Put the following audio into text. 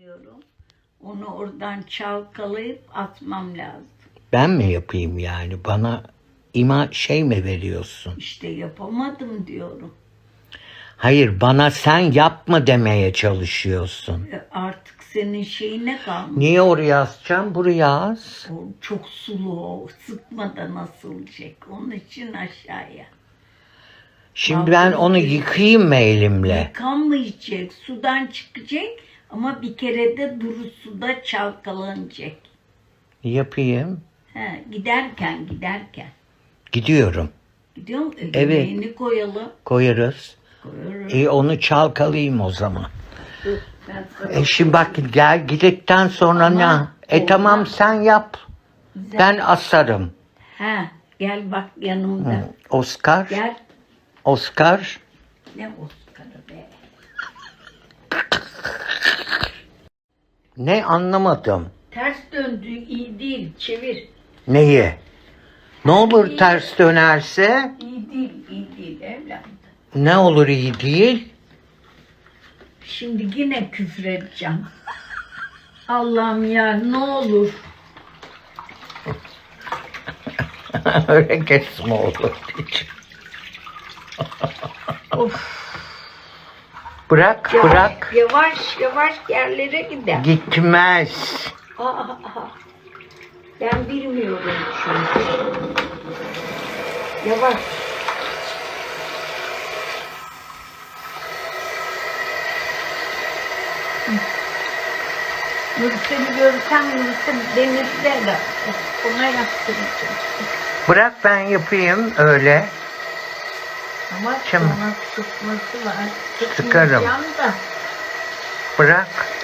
diyorum. Onu oradan çalkalayıp atmam lazım. Ben mi yapayım yani? Bana ima şey mi veriyorsun? İşte yapamadım diyorum. Hayır bana sen yapma demeye çalışıyorsun. E, Artık senin şeyine kalmış. Niye oraya asacağım? Buraya as. O çok sulu o. Sıkmadan asılacak. Onun için aşağıya. Şimdi ben onu yıkayayım mı elimle? Yıkanmayacak. Sudan çıkacak. Ama bir kere de duru suda çalkalanacak. Yapayım. He, giderken giderken. Gidiyorum. Gidiyor mu? E, Evet. yemeğini koyalım. Koyarız. Koyarız. E, onu çalkalayayım o zaman. Dur, ben sana- E şimdi bak gel gidikten sonra ne? E tamam sen yap. Güzel. Ben asarım. Ha, gel bak yanımda. Oscar. Gel. Oscar. Ne Oscar'ı be. Ne anlamadım. Ters döndü iyi değil. Çevir. Neyi? Ne olur ters dönerse? İyi değil, iyi değil evladım. Ne olur iyi değil? Şimdi yine küfredeceğim. Allah'ım ya ne olur. Öyle kesme olur diyeceğim. Of. Bırak Yavaş, bırak. Yavaş yavaş yerlere gider. Gitmez. Aa, aa. Ben bilmiyorum çünkü. Yavaş. Nursel'i görsem Nursel denizde de ona yaptıracağım. Bırak ben yapayım öyle. Ama sonra sıkması var. Sıkarım. Da. Bırak.